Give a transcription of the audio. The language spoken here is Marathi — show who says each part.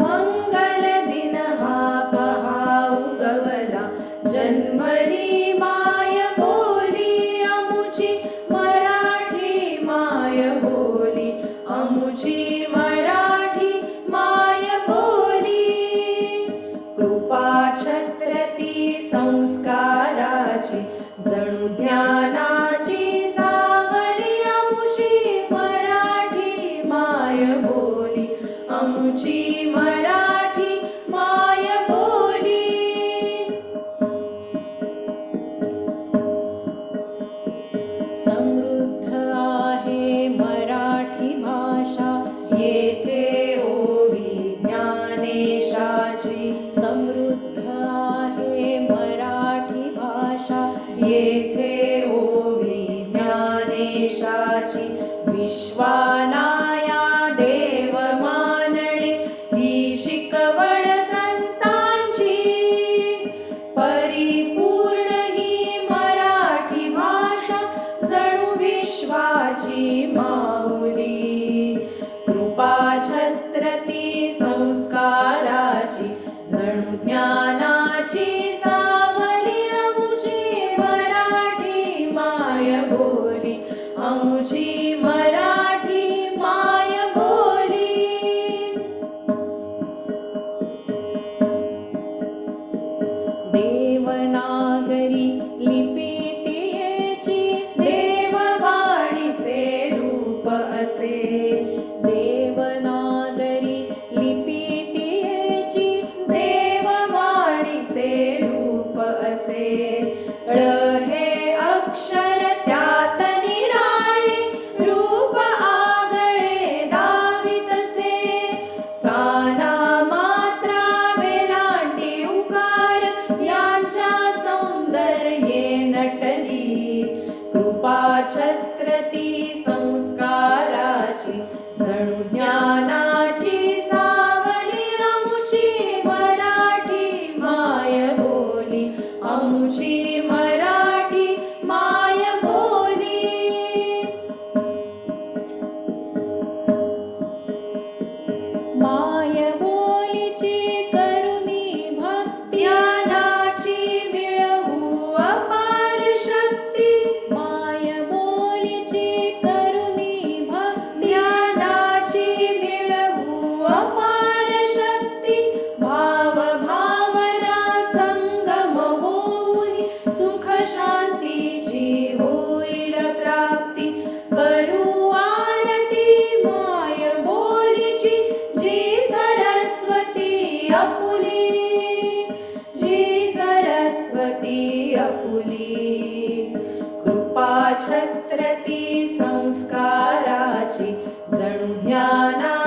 Speaker 1: मङ्गलदिनहापहा तेथे ओवी ज्ञानेशाची विश्वानाया शिकवण परिपूर्ण ही मराठी भाषा जणू विश्वाची माऊली. कृपा छत्रती संस्काराची जणू ज्ञान बोली आमुची मराठी माय बोली. देवनागरी लिपितीयेची देववाणीचे रूप असे. देवनागरी लिपी लिपितीयेची देववाणीचे रूप असे. Sati छत्रती संस्काराची जणू ज्ञाना